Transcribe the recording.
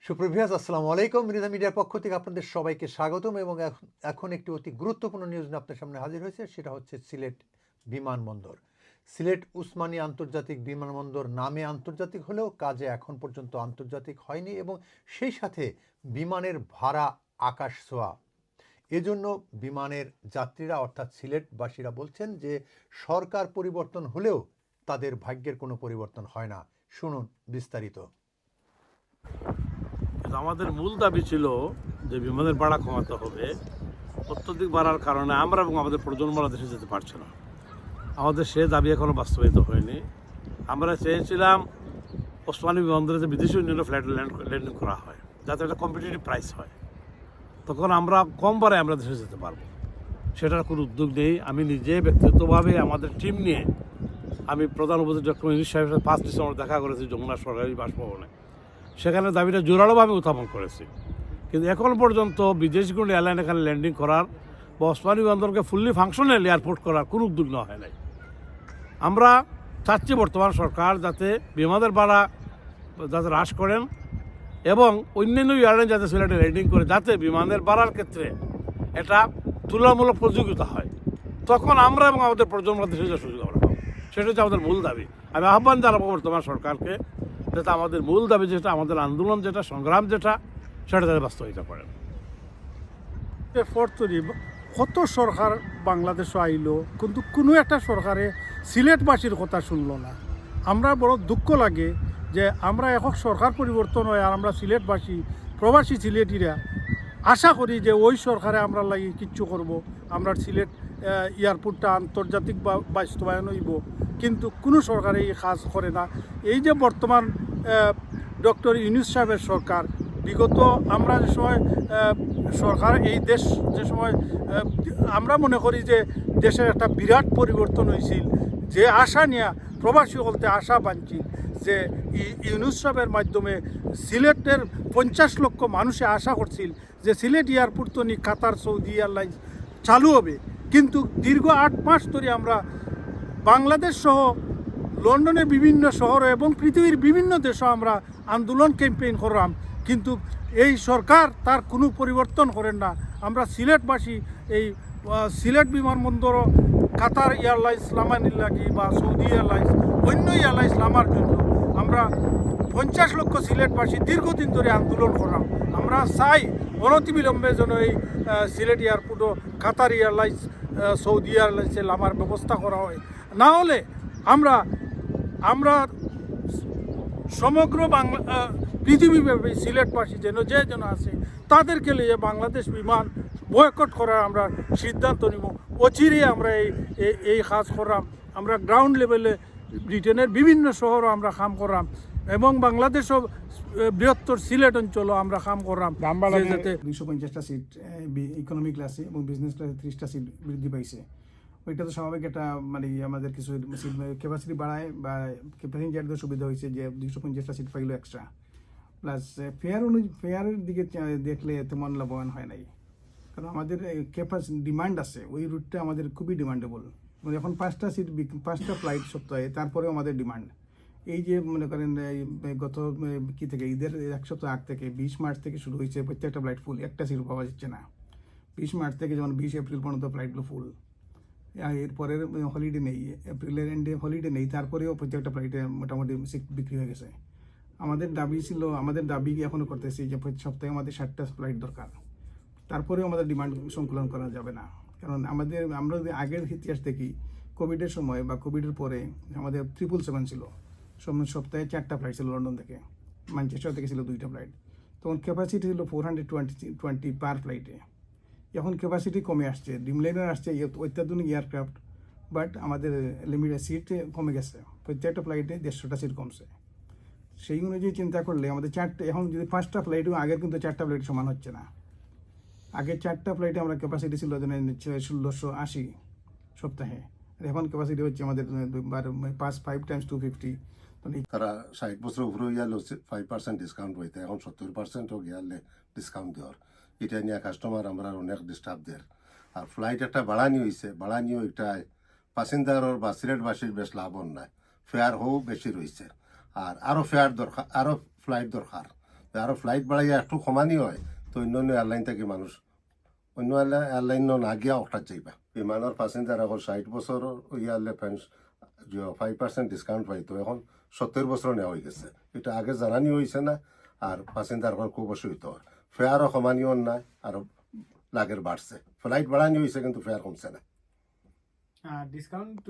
সুপ্রভিয়াস আসসালামু আলাইকুম। মৃধা মিডিয়ার পক্ষ থেকে আপনাদের সবাইকে স্বাগতম এবং এখন- এখন একটি অতি গুরুত্বপূর্ণ নিউজ নিয়ে আপনার সামনে হাজির হয়েছে, সেটা হচ্ছে সিলেট বিমানবন্দর। সিলেট উসমানী আন্তর্জাতিক বিমানবন্দর নামে আন্তর্জাতিক হলেও কাজে এখন পর্যন্ত আন্তর্জাতিক হয়নি এবং সেই সাথে বিমানের ভাড়া আকাশ ছোঁয়া। এজন্য বিমানের যাত্রীরা, অর্থাৎ সিলেটবাসীরা বলছেন যে সরকার পরিবর্তন হলেও তাদের ভাগ্যের কোনো পরিবর্তন হয় না। শুনুন বিস্তারিত। কিন্তু আমাদের মূল দাবি ছিল যে বিমানের ভাড়া কমাতে হবে। অত্যধিক বাড়ার কারণে আমরা এবং আমাদের প্রজন্মরা দেশে যেতে পারছে না। আমাদের সে দাবি এখনও বাস্তবায়িত হয়নি। আমরা চেয়েছিলাম ওসমানী বিমানবন্দরে যে বিদেশি ফ্ল্যাট ল্যান্ড ল্যান্ডিং করা হয়, যাতে একটা কম্পিটিটিভ প্রাইস হয়। তখন আমরা কম বারে আমরা দেশে যেতে পারব। সেটার কোনো উদ্যোগ নেই। আমি নিজে ব্যক্তিগতভাবে আমাদের টিম নিয়ে আমি প্রধান উপদেষ্টা ডক্টর ইউনিস সাহেবের সাথে পাঁচ ডিসেম্বর দেখা করেছি যমুনা সরকারি বাসভবনে। সেখানে দাবিটা জোরালোভাবে উত্থাপন করেছি। কিন্তু এখন পর্যন্ত বিদেশি কোনো এয়ারলাইন এখানে ল্যান্ডিং করার বা ওসমানী বন্দরকে ফুললি ফাংশনাল এয়ারপোর্ট করার কোনো উদ্যোগ নেওয়া হয় নাই। আমরা চাচ্ছি বর্তমান সরকার যাতে বিমানের ভাড়া যাতে হ্রাস করেন এবং অন্যান্য এয়ারলাইন যাতে সিলেটে ল্যান্ডিং করে, যাতে বিমানের ভাড়ার ক্ষেত্রে এটা তুলনামূলক প্রতিযোগিতা হয়। তখন আমরা এবং আমাদের প্রজন্ম দেশে সুযোগ আমরা সেটা হচ্ছে আমাদের মূল দাবি। আমি আহ্বান জানাব বর্তমান সরকারকে যাতে আমাদের মূল দাবি, যেটা আমাদের আন্দোলন যেটা, সংগ্রাম যেটা, সেটা যাতে বাস্তবায়িত করেন। এরপর কত সরকার বাংলাদেশে আইলো, কিন্তু কোনো একটা সরকারে সিলেটবাসীর কথা শুনলো না। আমরা বড় দুঃখ লাগে যে আমরা এখন সরকার পরিবর্তন হয় আর আমরা সিলেটবাসী, প্রবাসী সিলেটিরা আশা করি যে ওই সরকারে আমরা লাগি কিচ্ছু করব। আমরা সিলেট এয়ারপোর্টটা আন্তর্জাতিক বাস্তবায়ন হইব। কিন্তু কোনো সরকারে এই কাজ করে না। এই যে বর্তমান ডক্টর ইউনুস সাহেবের সরকার, বিগত আমরা যে সময় সরকার, এই দেশ যে সময় আমরা মনে করি যে দেশের একটা বিরাট পরিবর্তন হয়েছিল যে আশা নিয়ে প্রবাসী বলতে আশা বাঞ্চিত যে ইউনুস সাহেবের মাধ্যমে সিলেটের পঞ্চাশ লক্ষ মানুষে আশা করছিল যে সিলেট এয়ারপোর্ট তো নি কাতার, সৌদি এয়ারলাইন্স চালু হবে। কিন্তু দীর্ঘ আট মাস ধরে আমরা বাংলাদেশ সহ লন্ডনের বিভিন্ন শহর এবং পৃথিবীর বিভিন্ন দেশে আমরা আন্দোলন ক্যাম্পেইন করলাম। কিন্তু এই সরকার তার কোনো পরিবর্তন করেন না। আমরা সিলেটবাসী এই সিলেট বিমানবন্দর, কাতার এয়ারলাইন্স নামানির লাগি বা সৌদি এয়ারলাইন্স, অন্য এয়ারলাইন্স নামার জন্য আমরা পঞ্চাশ লক্ষ সিলেটবাসী দীর্ঘদিন ধরে আন্দোলন করলাম। আমরা চাই অনতিবিলম্বে যেন এই সিলেট এয়ারপোর্টও কাতার এয়ারলাইন্স সৌদি এয়ারলাইন্সে নামার ব্যবস্থা করা হয়। না হলে আমরা আমরা সমগ্র বাংলা পৃথিবীব্যাপী সিলেটবাসী যেন যে যেন আছে তাদেরকে নিয়ে বাংলাদেশ বিমান বয়কট করার আমরা সিদ্ধান্ত নিব। অচিরে আমরা এই এই- কাজ করলাম। আমরা গ্রাউন্ড লেভেলে ব্রিটেনের বিভিন্ন শহরও আমরা কাম করলাম এবং বাংলাদেশও বৃহত্তর সিলেট অঞ্চলও আমরা কাম করলাম। দুইশো পঞ্চাশটা সিট ইকোনমি ক্লাসে এবং বিজনেস ক্লাসে ত্রিশটা সিট বৃদ্ধি পাইছে। ওইটা তো স্বাভাবিক একটা মানে আমাদের কিছু সিট ক্যাপাসিটি বাড়ায় বা প্যাসেঞ্জারদের সুবিধা হয়েছে যে দুশো পঞ্চাশটা সিট পাইলো এক্সট্রা প্লাস ফেয়ার অনুযায়ী ফেয়ারের দিকে দেখলে তেমন লাভবান হয় নাই। কারণ আমাদের ক্যাপাসিটি ডিমান্ড আছে। ওই রুটটা আমাদের খুবই ডিমান্ডেবল মানে এখন পাঁচটা সিট পাঁচটা ফ্লাইট সপ্তাহে, তারপরেও আমাদের ডিমান্ড এই যে মনে করেন গত কি থেকে, ঈদের এক সপ্তাহ আগ থেকে, বিশ মার্চ থেকে শুরু হয়েছে প্রত্যেকটা ফ্লাইট ফুল একটা সিট পাওয়া যাচ্ছে না। বিশ মার্চ থেকে যেমন বিশ এপ্রিল পর্যন্ত ফ্লাইটগুলো ফুল এরপরের হলিডে নেই এপ্রিলের এন্ডে হলিডে নেই, তারপরেও প্রত্যেকটা ফ্লাইটে মোটামুটি বিক্রি হয়ে গেছে। আমাদের দাবি ছিল, আমাদের দাবি এখনও করতেছি যে প্রতি সপ্তাহে আমাদের ষাটটা ফ্লাইট দরকার। তারপরেও আমাদের ডিমান্ড সংকুলন করা যাবে না। কারণ আমাদের, আমরা যদি আগের ইতিহাস দেখি কোভিডের সময় বা কোভিডের পরে আমাদের ট্রিপল সেভেন ছিল। সপ্তাহে চারটা ফ্লাইট ছিল লন্ডন থেকে ম্যানচেস্টার থেকে ছিল দুইটা ফ্লাইট তখন ক্যাপাসিটি ছিল four hundred twenty twenty per ফ্লাইটে এখন ক্যাপাসিটি কমে আসছে ডিমলাইনার আসছে অত্যাধুনিক এয়ারক্রাফট বাট আমাদের লিমিটেড সিট কমে গেছে। প্রত্যেকটা ফ্লাইটে দেড়শোটা সিট কমছে। সেই অনুযায়ী চিন্তা করলে আমাদের চারটে, এখন যদি পাঁচটা ফ্লাইট আগের কিন্তু চারটা ফ্লাইট সমান হচ্ছে না। আগে চারটা ফ্লাইটে আমরা ক্যাপাসিটি ছিল ষোলোশো আশি সপ্তাহে। এখন ক্যাপাসিটি হচ্ছে আমাদের পাঁচ ফাইভ টাইমস টু ফিফটি তারা ষাট বছর উপরে গিয়ালে ফাইভ পার্সেন্ট ডিসকাউন্ট পাইতে, এখন সত্তর পার্সেন্টও গিয়ালে ডিসকাউন্ট দেওয়ার। এটা নিয়ে কাস্টমার আমরা অনেক ডিস্টার্ব দেয় আর ফ্লাইট একটা বাড়ানি হয়েছে বাড়ানিও একটা প্যাসেঞ্জারর বা সিলেটবাসীর বেশ লাভন নাই ফেয়ার হও বেশি রয়েছে আর আরও ফেয়ার দরকার আরও ফ্লাইট দরকার। আরও ফ্লাইট বাড়াইয়া একটু কমানি হয়, তো অন্য অন্য এয়ারলাইন থেকে মানুষ, অন্য এয়ারলাইন না গিয়া অর্থাৎ যাইবা। বিমানের প্যাসেঞ্জার এখন ষাট বছর ইয়ারলে ফাইভ পার্সেন্ট ডিসকাউন্ট পাইতো এখন সত্তর বছর নেওয়া হয়ে গেছে। এটা আগে জানানি হয়েছে না, আর প্যাসেঞ্জার খুব অসুবিধা হয়। ফেয়ারও কমানিও নাই আর লাগের বাড়ছে। ফ্লাইট বাড়ানি হয়েছে কিন্তু ফেয়ার কমছে না। ডিসকাউন্ট